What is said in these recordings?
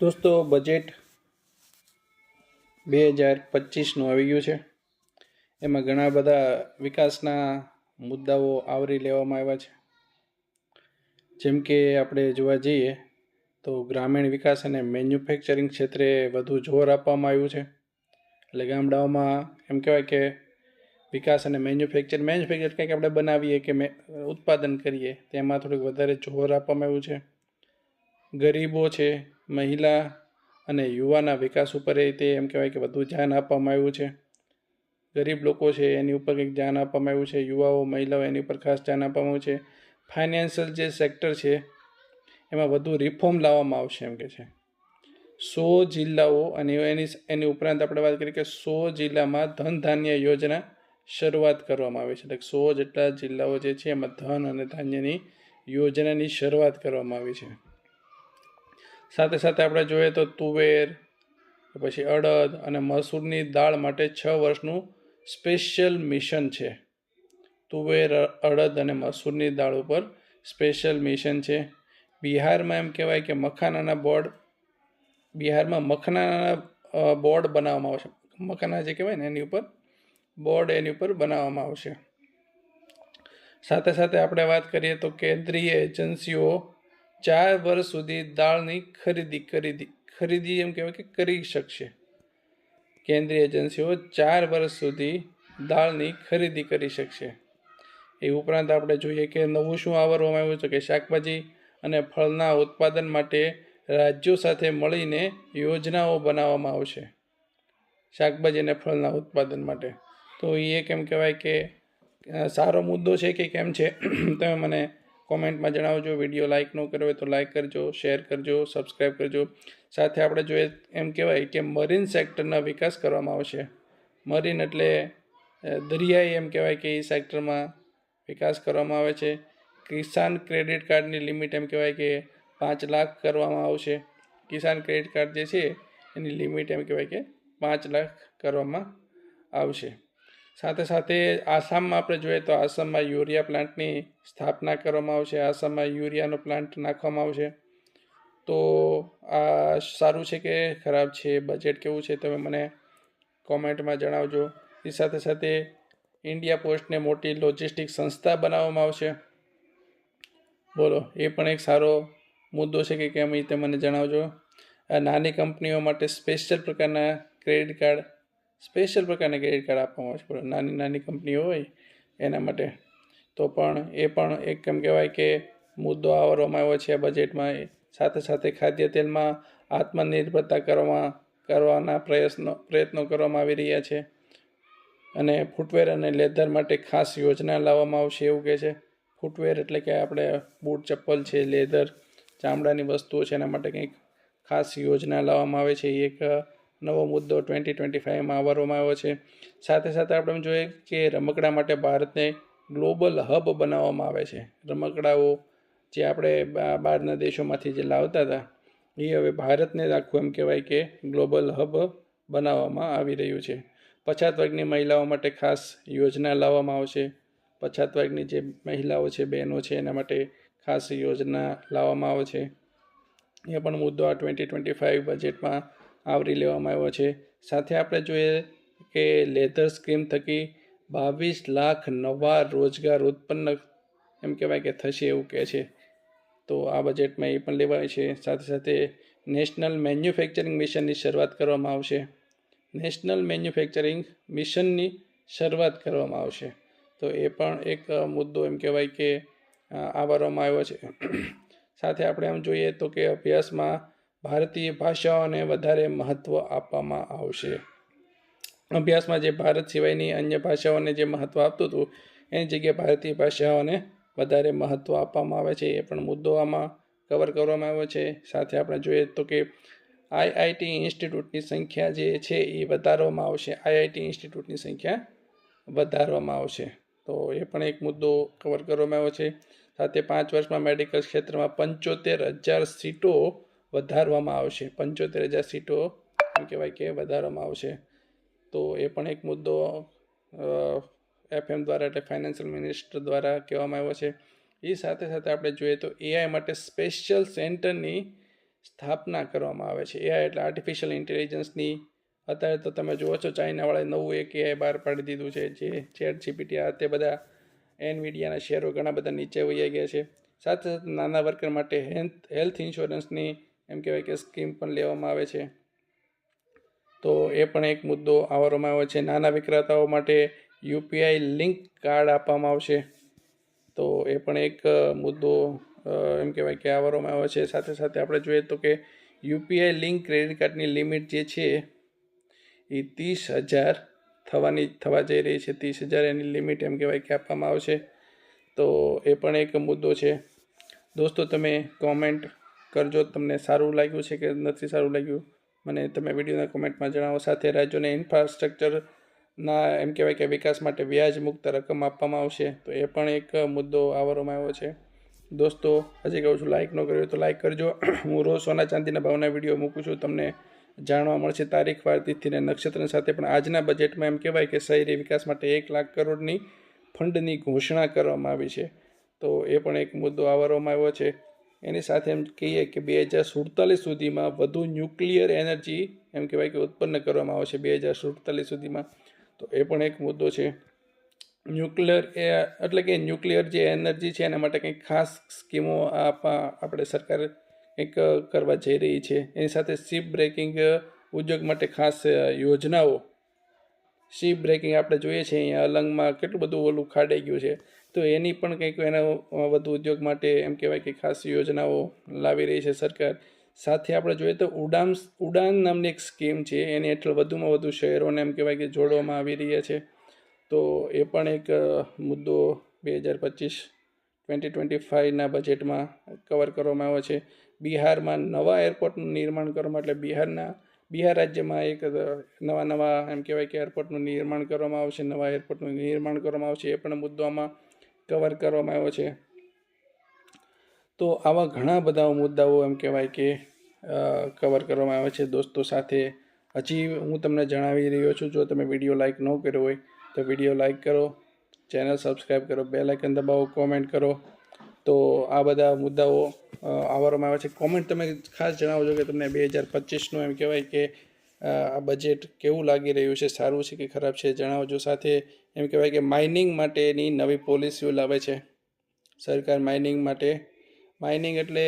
દોસ્તો બજેટ બે હજાર પચીસનું આવી ગયું છે. એમાં ઘણા બધા વિકાસના મુદ્દાઓ આવરી લેવામાં આવ્યા છે. જેમ કે આપણે જોવા જઈએ તો ગ્રામીણ વિકાસ અને મેન્યુફેક્ચરિંગ ક્ષેત્રે વધુ જોર આપવામાં આવ્યું છે. એટલે ગામડાઓમાં એમ કહેવાય કે વિકાસ અને મેન્યુફેક્ચર મેન્યુફેક્ચર કંઈક આપણે બનાવીએ કે ઉત્પાદન કરીએ, તેમાં થોડુંક વધારે જોર આપવામાં આવ્યું છે. ગરીબો છે મહિલા અને યુવાના વિકાસ ઉપર એ તે એમ કહેવાય કે વધુ ધ્યાન આપવામાં આવ્યું છે. ગરીબ લોકો છે એની ઉપર કંઈક ધ્યાન આપવામાં આવ્યું છે. યુવાઓ, મહિલાઓ એની ઉપર ખાસ ધ્યાન આપવામાં આવ્યું છે. ફાઇનાન્શિયલ જે સેક્ટર છે, એમાં વધુ રિફોર્મ લાવવામાં આવશે એમ કે છે. સો જિલ્લાઓ અને એની એની ઉપરાંત આપણે વાત કરીએ કે સો જિલ્લામાં ધન ધાન્ય યોજના શરૂઆત કરવામાં આવી છે. એટલે સો જેટલા જિલ્લાઓ જે છે, એમાં ધન અને ધાન્યની યોજનાની શરૂઆત કરવામાં આવી છે. સાથે સાથે આપણે જોઈએ તો તુવેર, પછી અડદ અને મસૂરની દાળ માટે છ વર્ષનું સ્પેશિયલ મિશન છે. તુવેર, અડદ અને મસૂરની દાળ ઉપર સ્પેશિયલ મિશન છે. બિહારમાં એમ કહેવાય કે મખાનાના બોર્ડ, બિહારમાં મખાનાના બોર્ડ બનાવવામાં આવશે. મખાના જે કહેવાય ને એની ઉપર, બોર્ડ એની ઉપર બનાવવામાં આવશે. સાથે સાથે આપણે વાત કરીએ તો કેન્દ્રીય એજન્સીઓ ચાર વર્ષ સુધી દાળની ખરીદી ખરીદી ખરીદી એમ કહેવાય કે કરી શકશે. કેન્દ્રીય એજન્સીઓ ચાર વર્ષ સુધી દાળની ખરીદી કરી શકશે. એ ઉપરાંત આપણે જોઈએ કે નવું શું આવરવામાં આવ્યું છે કે શાકભાજી અને ફળના ઉત્પાદન માટે રાજ્યો સાથે મળીને યોજનાઓ બનાવવામાં આવશે. શાકભાજી અને ફળના ઉત્પાદન માટે. તો એ કેમ કહેવાય કે સારો મુદ્દો છે કે કેમ છે? તમે મને કોમેન્ટમાં જણાવજો, વીડિયો લાઇક ન કર્યો હોય તો લાઇક કરજો શેર કરજો સબસ્ક્રાઈબ કરજો. સાથે આપણે જોઈએ, એમ કહેવાય કે મરીન સેક્ટરના વિકાસ કરવામાં આવશે. મરીન એટલે દરિયાઈ એમ કહેવાય કે એ સેક્ટરમાં વિકાસ કરવામાં આવે છે. કિસાન ક્રેડિટ કાર્ડની લિમિટ એમ કહેવાય કે પાંચ લાખ કરવામાં આવશે. કિસાન ક્રેડિટ કાર્ડ જે છે, એની લિમિટ એમ કહેવાય કે પાંચ લાખ કરવામાં આવશે. સાથે સાથે આસામમાં આપણે જોઈએ તો આસામમાં યુરિયા પ્લાન્ટની સ્થાપના કરવામાં આવશે, આસામમાં યુરિયાનો પ્લાન્ટ નાખવામાં આવશે. તો આ સારું છે કે ખરાબ છે? બજેટ કેવું છે? તમે મને કોમેન્ટમાં જણાવજો. એ સાથે સાથે ઇન્ડિયા પોસ્ટને મોટી લોજિસ્ટિક સંસ્થા બનાવવામાં આવશે. બોલો, એ પણ એક સારો મુદ્દો છે કે કેમ એ તે મને જણાવજો. નાની કંપનીઓ માટે સ્પેશિયલ પ્રકારના ક્રેડિટ કાર્ડ સ્પેશિયલ પ્રકારના ક્રેડિટ કાર્ડ આપવામાં છે. બરાબર નાની નાની કંપનીઓ હોય એના માટે, તો પણ એ પણ એક કેમ કહેવાય કે મુદ્દો આવરવામાં આવ્યો છે બજેટમાં. સાથે સાથે ખાદ્ય તેલમાં આત્મનિર્ભરતા કરવામાં, કરવાના પ્રયત્નો પ્રયત્નો કરવામાં આવી રહ્યા છે. અને ફૂટવેર અને લેધર માટે ખાસ યોજના લાવવામાં આવશે એવું કહે છે. ફૂટવેર એટલે કે આપણે બૂટ, ચપ્પલ છે, લેધર, ચામડાની વસ્તુઓ છે એના માટે કંઈક ખાસ યોજના લાવવામાં આવે છે. એક નવો મુદ્દો ટ્વેન્ટી ટ્વેન્ટી ફાઇવમાં આવવામાં આવ્યો છે. સાથે સાથે આપણે જોઈએ કે રમકડા માટે ભારતને ગ્લોબલ હબ બનાવવામાં આવે છે. રમકડાઓ જે આપણે બહારના દેશોમાંથી જે લાવતા હતા, એ હવે ભારતને આખું એમ કહેવાય કે ગ્લોબલ હબ બનાવવામાં આવી રહ્યું છે. પછાત વર્ગની મહિલાઓ માટે ખાસ યોજના લાવવામાં આવશે પછાત વર્ગની જે મહિલાઓ છે, બહેનો છે, એના માટે ખાસ યોજના લાવવામાં આવે છે. એ પણ મુદ્દો આ ટ્વેન્ટી ટ્વેન્ટી ફાઇવ બજેટમાં આવરી લેવામાં આવ્યો છે. સાથે આપણે જોઈએ કે લેધર સ્કીમ થકી બાવીસ લાખ નવા રોજગાર ઉત્પન્ન એમ કહેવાય કે થશે એવું કહે છે. તો આ બજેટમાં એ પણ લેવાય છે. સાથે સાથે નેશનલ મેન્યુફેક્ચરિંગ મિશનની શરૂઆત કરવામાં આવશે. નેશનલ મેન્યુફેક્ચરિંગ મિશનની શરૂઆત કરવામાં આવશે. તો એ પણ એક મુદ્દો એમ કહેવાય કે આવરવામાં આવ્યો છે. સાથે આપણે આમ જોઈએ તો કે અભ્યાસમાં ભારતીય ભાષાઓને વધારે મહત્ત્વ આપવામાં આવશે. અભ્યાસમાં જે ભારત સિવાયની અન્ય ભાષાઓને જે મહત્ત્વ આપતું હતું, એની જગ્યાએ ભારતીય ભાષાઓને વધારે મહત્ત્વ આપવામાં આવે છે. એ પણ મુદ્દો આમાં કવર કરવામાં આવ્યો છે. સાથે આપણે જોઈએ તો કે આઈઆઈટી ઇન્સ્ટિટ્યૂટની સંખ્યા જે છે એ વધારવામાં આવશે. આઈઆઈટી ઇન્સ્ટિટ્યૂટની સંખ્યા વધારવામાં આવશે. તો એ પણ એક મુદ્દો કવર કરવામાં આવ્યો છે. સાથે પાંચ વર્ષમાં મેડિકલ ક્ષેત્રમાં પંચોતેર હજાર સીટો વધારવામાં આવશે. પંચોતેર હજાર સીટો શું કહેવાય કે વધારવામાં આવશે. તો એ પણ એક મુદ્દો એફએમ દ્વારા એટલે ફાઇનાન્શિયલ મિનિસ્ટર દ્વારા કહેવામાં આવ્યો છે. એ સાથે સાથે આપણે જોઈએ તો એઆઈ માટે સ્પેશિયલ સેન્ટરની સ્થાપના કરવામાં આવે છે. એઆઈ એટલે આર્ટિફિશિયલ ઇન્ટેલિજન્સની, અત્યારે તો તમે જુઓ છો ચાઇનાવાળાએ નવું એક એઆઈ બહાર પાડી દીધું છે, જે ચેટ જીપીટી આ તે બધા એનવીડિયાના શેરો ઘણા બધા નીચે વહી ગયા છે. સાથે સાથે નાના વર્કર માટે હેલ્થ હેલ્થ ઇન્સ્યોરન્સની એમ કહેવાય કે સ્કીમ પણ લેવામાં આવે છે. તો એ પણ એક મુદ્દો આવવામાં આવ્યો છે. નાના વિક્રેતાઓ માટે યુપીઆઈ લિંક કાર્ડ આપવામાં આવશે. તો એ પણ એક મુદ્દો એમ કહેવાય કે આવવામાં આવ્યો છે. સાથે સાથે આપણે જોઈએ તો કે યુપીઆઈ લિંક ક્રેડિટ કાર્ડની લિમિટ જે છે એ ત્રીસ હજાર થવાની, થવા જઈ રહી છે. ત્રીસ હજાર એની લિમિટ એમ કહેવાય કે આપવામાં આવશે. તો એ પણ એક મુદ્દો છે. દોસ્તો, તમે કોમેન્ટ કરજો. તમને સારું લાગ્યું છે કે નથી સારું લાગ્યું, મને તમે વિડીયોના કોમેન્ટમાં જણાવો. સાથે રાજ્યોને ઇન્ફ્રાસ્ટ્રક્ચરના એમ કહેવાય કે વિકાસ માટે વ્યાજ મુક્ત રકમ આપવામાં આવશે. તો એ પણ એક મુદ્દો આવવામાં આવ્યો છે. દોસ્તો, હજી કહું છું લાઇક ન કર્યો તો લાઇક કરજો. હું રોજ સોના ચાંદીના ભાવના વીડિયો મૂકું છું. તમને જાણવા મળશે તારીખ, વાર તિથિને નક્ષત્ર સાથે. પણ આજના બજેટમાં એમ કહેવાય કે શહેરી વિકાસ માટે એક લાખ કરોડની ફંડની ઘોષણા કરવામાં આવી છે. તો એ પણ એક મુદ્દો આવવામાં આવ્યો છે. એની સાથે એમ કહીએ કે બે હજાર સુડતાલીસ સુધીમાં વધુ ન્યુક્લિયર એનર્જી એમ કહેવાય કે ઉત્પન્ન કરવામાં આવશે બે હજાર સુડતાલીસ સુધીમાં. તો એ પણ એક મુદ્દો છે. ન્યુક્લિયર એ એટલે કે ન્યુક્લિયર જે એનર્જી છે એના માટે કંઈક ખાસ સ્કીમો આપવા આપણે સરકાર કંઈક કરવા જઈ રહી છે. એની સાથે શિપ બ્રેકિંગ ઉદ્યોગ માટે ખાસ યોજનાઓ. શિપ બ્રેકિંગ આપણે જોઈએ છીએ, અહીંયા અલંગમાં કેટલું બધું ઓલું ખાડાઈ ગયું છે. તો એની પણ કંઈક એના વધુ ઉદ્યોગ માટે એમ કહેવાય કે ખાસ યોજનાઓ લાવી રહી છે સરકાર. સાથે આપણે જોઈએ તો ઉડાન ઉડાન નામની એક સ્કીમ છે, એની હેઠળ વધુમાં વધુ શહેરોને એમ કહેવાય કે જોડવામાં આવી રહ્યા છે. તો એ પણ એક મુદ્દો બે હજાર પચીસ ટ્વેન્ટી ટ્વેન્ટી ફાઇવના બજેટમાં કવર કરવામાં આવ્યો છે. બિહારમાં નવા એરપોર્ટનું નિર્માણ કરવામાં એટલે બિહારના, બિહાર રાજ્યમાં એક નવા નવા એમ કહેવાય કે એરપોર્ટનું નિર્માણ કરવામાં આવશે, નવા એરપોર્ટનું નિર્માણ કરવામાં આવશે. એ પણ મુદ્દો આમાં કવર કરવામાં આવ્યો છે. તો આવા ઘણા બધા મુદ્દાઓ એમ કહેવાય કે કવર કરવામાં આવે છે દોસ્તો સાથે. હજી હું તમને જણાવી રહ્યો છું, જો તમે વીડિયો લાઇક ન કર્યો હોય, તો વીડિયો લાઇક કરો, ચેનલ સબસ્ક્રાઈબ કરો બે લાઇકન દબાવો કોમેન્ટ કરો. તો આ બધા મુદ્દાઓ આવવામાં આવે છે. કોમેન્ટ તમે ખાસ જણાવજો કે તમને બે હજાર પચીસનું એમ કહેવાય કે આ બજેટ કેવું લાગી રહ્યું છે? સારું છે કે ખરાબ છે? જણાવજો સાથે. એમ કહેવાય કે માઇનિંગ માટેની નવી પોલિસીઓ લાવે છે. સરકાર માઇનિંગ માટે. માઇનિંગ એટલે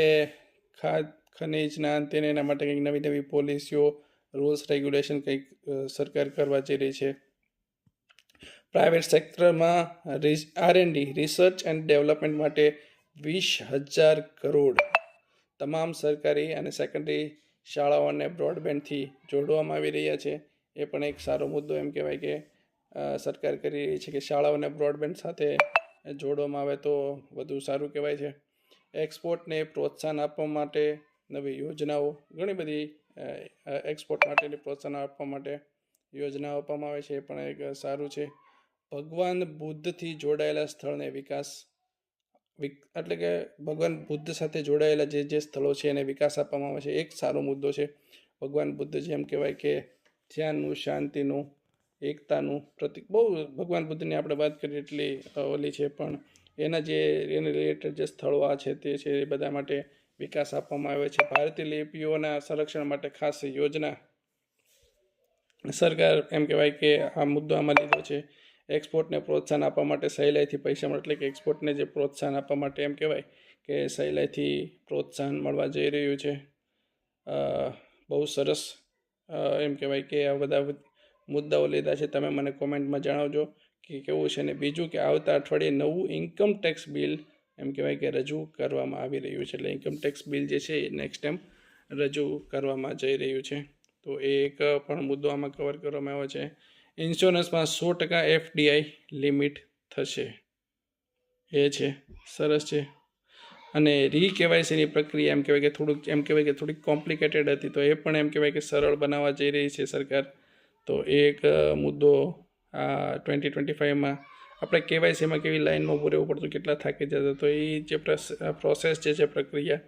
ખાદ ખનિજના અંતે એના માટે કંઈક નવી નવી પોલિસીઓ રૂલ્સ રેગ્યુલેશન કંઈક સરકાર કરવા જઈ રહી છે. પ્રાઇવેટ સેક્ટરમાં R and D research and development માટે વીસ હજાર કરોડ. તમામ સરકારી અને સેકન્ડરી શાળાઓને બ્રોડબેન્ડથી જોડવામાં આવી રહ્યા છે. એ પણ એક સારો મુદ્દો એમ કહેવાય કે સરકાર કરી રહી છે કે શાળાઓને બ્રોડબેન્ડ સાથે જોડવામાં આવે તો વધુ સારું કહેવાય છે. એક્સપોર્ટને પ્રોત્સાહન આપવા માટે નવી યોજનાઓ, ઘણી બધી એક્સપોર્ટ માટેની પ્રોત્સાહન આપવા માટે યોજનાઓ આપવામાં આવે છે. એ પણ એક સારું છે. ભગવાન બુદ્ધથી જોડાયેલા સ્થળને વિકાસ વિક- એટલે કે ભગવાન બુદ્ધ સાથે જોડાયેલા જે જે સ્થળો છે એને વિકાસ આપવામાં આવે છે, એક સારો મુદ્દો છે. ભગવાન બુદ્ધ જેમ કહેવાય કે ધ્યાનનું, શાંતિનું, એકતાનું પ્રતિક, બહુ ભગવાન બુદ્ધની આપણે વાત કરીએ એટલી ઓલી છે, પણ એના જે, એને રિલેટેડ જે સ્થળો આ છે તે છે એ બધા માટે વિકાસ આપવામાં આવે છે. ભારતીય લિપિઓના સંરક્ષણ માટે ખાસ યોજના સરકાર એમ કહેવાય કે આ મુદ્દો આમાં લીધો છે. એક્સપોર્ટને પ્રોત્સાહન આપવા માટે સહેલાઈથી પૈસા મળે, એટલે કે એક્સપોર્ટને જે પ્રોત્સાહન આપવા માટે એમ કહેવાય કે સહેલાઈથી પ્રોત્સાહન મળવા જઈ રહ્યું છે. બહુ સરસ એમ કહેવાય કે આ બધા મુદ્દાઓ લીધા છે. તમે મને કોમેન્ટમાં જણાવજો કે કેવું છે ને બીજું કે આવતા અઠવાડિયે નવું ઇન્કમ ટેક્સ બિલ એમ કહેવાય કે રજૂ કરવામાં આવી રહ્યું છે. એટલે ઇન્કમ ટેક્સ બિલ જે છે એ નેક્સ્ટ ટાઈમ રજૂ કરવામાં જઈ રહ્યું છે. તો એ એક પણ મુદ્દો આમાં કવર કરવામાં આવ્યો છે. ઇન્સ્યોરન્સમાં સો ટકા એફડીઆઈ લિમિટ થશે. એ છે. સરસ છે. અને રી કેવાયસીની પ્રક્રિયા એમ કહેવાય કે થોડુંક, એમ કહેવાય કે થોડીક કોમ્પ્લિકેટેડ હતી, તો એ પણ એમ કહેવાય કે સરળ બનાવવા જઈ રહી છે સરકાર. તો એક મુદ્દો આ ટ્વેન્ટી ટ્વેન્ટી ફાઇવમાં આપણે કેવાયસીમાં કેવી લાઇનમાં ઊભું રહેવું પડતું, કેટલા થાકી જતા, તો એ જે પ્રોસેસ જે છે પ્રક્રિયા,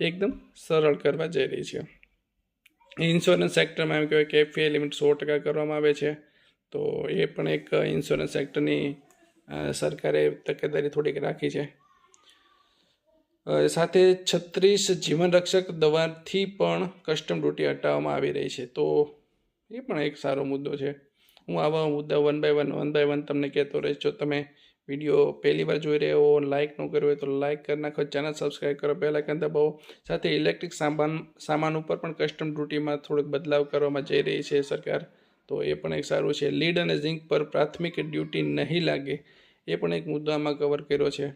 એકદમ સરળ કરવા જઈ રહી છે. ઇન્સ્યોરન્સ સેક્ટરમાં એમ કહેવાય કે એફીઆઈ લિમિટ સો ટકા કરવામાં આવે છે. તો એ પણ એક ઇન્સ્યોરન્સ સેક્ટરની સરકારે તકેદારી થોડીક રાખી છે. સાથે છત્રીસ જીવન રક્ષક દવાથી પણ કસ્ટમ ડ્યુટી હટાવવામાં આવી રહી છે. તો એ પણ એક સારો મુદ્દો છે. હું આવા મુદ્દા one by one one by one તમને કહેતો રહીશ. જો તમે વીડિયો પહેલી વાર જોઈ રહ્યા હો લાઇક ન કર્યો હોય તો લાઇક કરી નાખો. ચેનલ સબસ્ક્રાઈબ કરો પહેલાં કાંઈ દબાવો. સાથે ઇલેક્ટ્રિક સામાન સામાન ઉપર પણ કસ્ટમ ડ્યુટીમાં થોડોક બદલાવ કરવામાં જઈ રહી છે સરકાર. તો એ પણ એક સારું છે. લીડ અને ઝિંક પર પ્રાથમિક ડ્યુટી નહીં લાગે એ પણ એક મુદ્દો આમાં કવર કર્યો છે.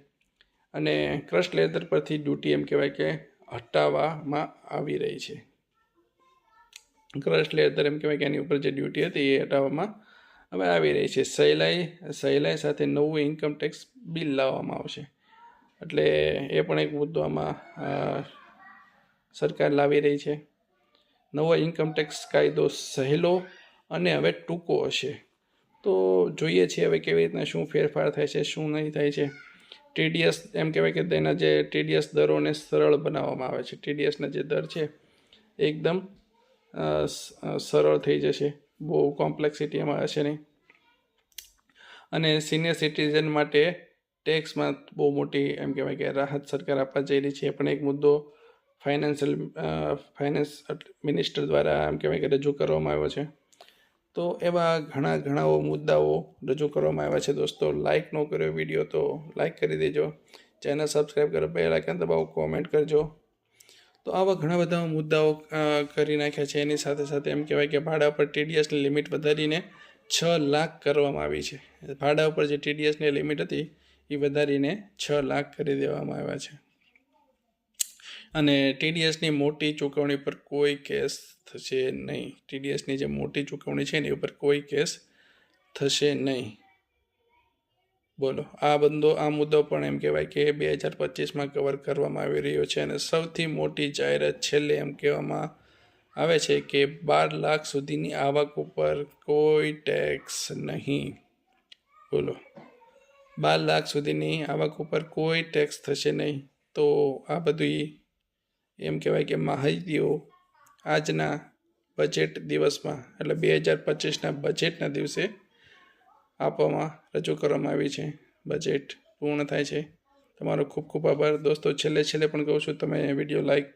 અને ક્રશ લેધર પરથી ડ્યુટી એમ કહેવાય કે હટાવવામાં આવી રહી છે. ક્રશ લેધર એમ કહેવાય કે એની ઉપર જે ડ્યુટી હતી એ હટાવવામાં હવે આવી રહી છે. સહેલાઈ સહેલાઈ સાથે નવું ઇન્કમ ટેક્સ બિલ લાવવામાં આવશે. એટલે એ પણ એક મુદ્દો આમાં સરકાર લાવી રહી છે. નવો ઇન્કમ ટેક્સ કાયદો સહેલો અને હવે ટૂંકો હશે. તો જોઈએ છીએ હવે કેવી રીતના શું ફેરફાર થાય છે, શું નહીં થાય છે. ટીડીએસ એમ કહેવાય કે તેના જે ટીડીએસ દરોને સરળ બનાવવામાં આવે છે. ટીડીએસના જે દર છે, એકદમ સરળ થઈ જશે. બહુ કોમ્પ્લેક્સિટી એમાં હશે નહીં. અને સિનિયર સિટીઝન માટે ટેક્સમાં બહુ મોટી એમ કહેવાય કે રાહત સરકાર આપવા જઈ રહી છે. એ પણ એક મુદ્દો ફાઇનાન્શિયલ ફાઇનાન્સ મિનિસ્ટર દ્વારા એમ કહેવાય કે રજૂ કરવામાં આવ્યો છે. તો એવા ઘણા ઘણા મુદ્દાઓ રજૂ કરવામાં આવ્યા છે દોસ્તો. લાઇક ન કર્યો વીડિયો તો લાઇક કરી દેજો. ચેનલ સબસ્ક્રાઈબ કરો બે લાઇકન દબાવો કોમેન્ટ કરજો. તો આવા ઘણા બધા મુદ્દાઓ કરી નાખ્યા છે. એની સાથે સાથે એમ કહેવાય કે ભાડા પર ટીડીએસની લિમિટ વધારીને છ લાખ કરવામાં આવી છે. ભાડા ઉપર જે ટીડીએસની લિમિટ હતી, એ વધારીને છ લાખ કરી દેવામાં આવ્યા છે. અને ટીડીએસની મોટી ચૂકવણી પર કોઈ કેસ થશે નહીં. ટીડીએસની જે મોટી ચૂકવણી છે એની ઉપર કોઈ કેસ થશે નહીં. બોલો. આ બંદો, આ મુદ્દો પણ એમ કહેવાય કે બે હજાર પચીસમાં કવર કરવામાં આવી રહ્યો છે અને સૌથી મોટી જાહેરાત છેલ્લે એમ કહેવામાં આવે છે કે બાર લાખ સુધીની આવક ઉપર કોઈ ટેક્સ નહીં. બોલો. બાર લાખ સુધીની આવક ઉપર કોઈ ટેક્સ થશે નહીં. તો આ બધી એમ કહેવાય કે માહિતીઓ આજના બજેટ દિવસમાં એટલે બે હજાર પચીસના બજેટના દિવસે આપવામાં રજૂ કરવામાં આવી છે. બજેટ પૂર્ણ થાય છે. તમારો ખૂબ ખૂબ આભાર. દોસ્તો, છેલ્લે છેલ્લે પણ કહું છું, તમે વીડિયો લાઈક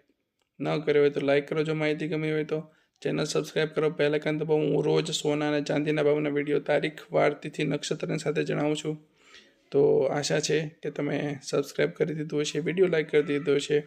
ન કર્યો હોય તો લાઈક કરો. જો માહિતી ગમી હોય તો ચેનલ સબસ્ક્રાઈબ કરો. પહેલાં કાંત હું રોજ સોના અને ચાંદીના ભાવના વીડિયો તારીખ, વાર, તિથિ, નક્ષત્રની સાથે જણાવું છું. તો આશા છે કે તમે સબસ્ક્રાઈબ કરી દીધું હશે, વીડિયો લાઈક કરી દીધો હશે.